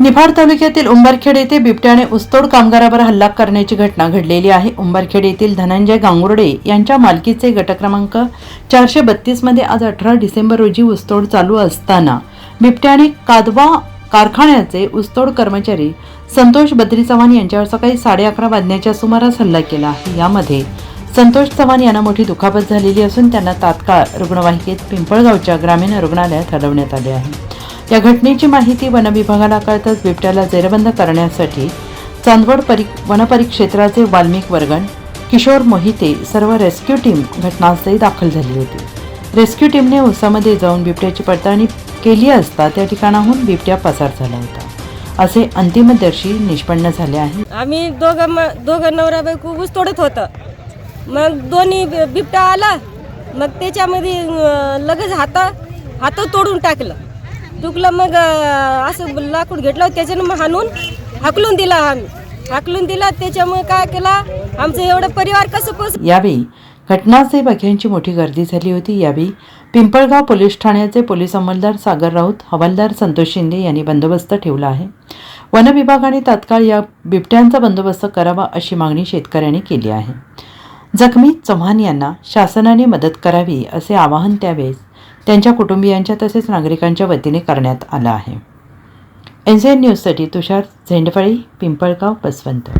निफाड तालुक्यातील उंबरखेड येथे बिबट्याने ऊसतोड कामगारावर हल्ला करण्याची घटना घडलेली आहे. उंबरखेड येथील धनंजय गांगुर्डे यांच्या मालकीचे गट क्रमांक चारशे बत्तीसमध्ये आज अठरा डिसेंबर रोजी ऊसतोड चालू असताना बिबट्याने कादवा कारखान्याचे ऊसतोड कर्मचारी संतोष बद्री चव्हाण यांच्यावर सकाळी साडे अकरा वाजण्याच्या सुमारास हल्ला केला आहे. यामध्ये संतोष चव्हाण यांना मोठी दुखापत झालेली असून त्यांना तात्काळ रुग्णवाहिकेत पिंपळगावच्या ग्रामीण रुग्णालयात हलवण्यात आले आहे. या घटनेची माहिती वनविभागाला कळताच बिबट्याला जेरबंद करण्यासाठी चांदवड परि वनपरिक्षेत्राचे वाल्मिक वर्गण किशोर मोहिते सर्व रेस्क्यू टीम घटनास्थळी दाखल झाली होती. रेस्क्यू टीमने उसामध्ये जाऊन बिबट्याची पडताळणी केली असता त्या ठिकाणाहून बिबट्या पसार झाला होता. असे अंतिमदर्शी निष्पन्न झाले आहे आम्ही दोघं दोघं नवरा बायको ऊस तोडत होतं. मग दोन्ही बिबटा आला. मग त्याच्यामध्ये लगेच हात हात तोडून टाकलं. टुकलं मग असं लाकूड घेतलं त्याच्यानं मग हाणून हाकलून दिला आम्ही. हाकलून दिला त्याच्यामुळे काय केला? आमचं एवढं परिवार कसं पोच यावेळी घटनास्थळी बघ्यांची मोठी गर्दी झाली होती. यावेळी पिंपळगाव पोलीस ठाण्याचे पोलीस अंमलदार सागर राऊत हवालदार संतोष शिंदे यांनी बंदोबस्त ठेवला आहे. वन विभागाने तात्काळ या बिबट्यांचा बंदोबस्त करावा अशी मागणी शेतकऱ्यांनी केली आहे. जखमी चव्हाण यांना शासनाने मदत करावी असे आवाहन त्यावेळेस त्यांच्या कुटुंबियांच्या तसेच नागरिकांच्या वतीने करण्यात आलं आहे. एन न्यूजसाठी तुषार झेंडफळी पिंपळगाव बसवंत.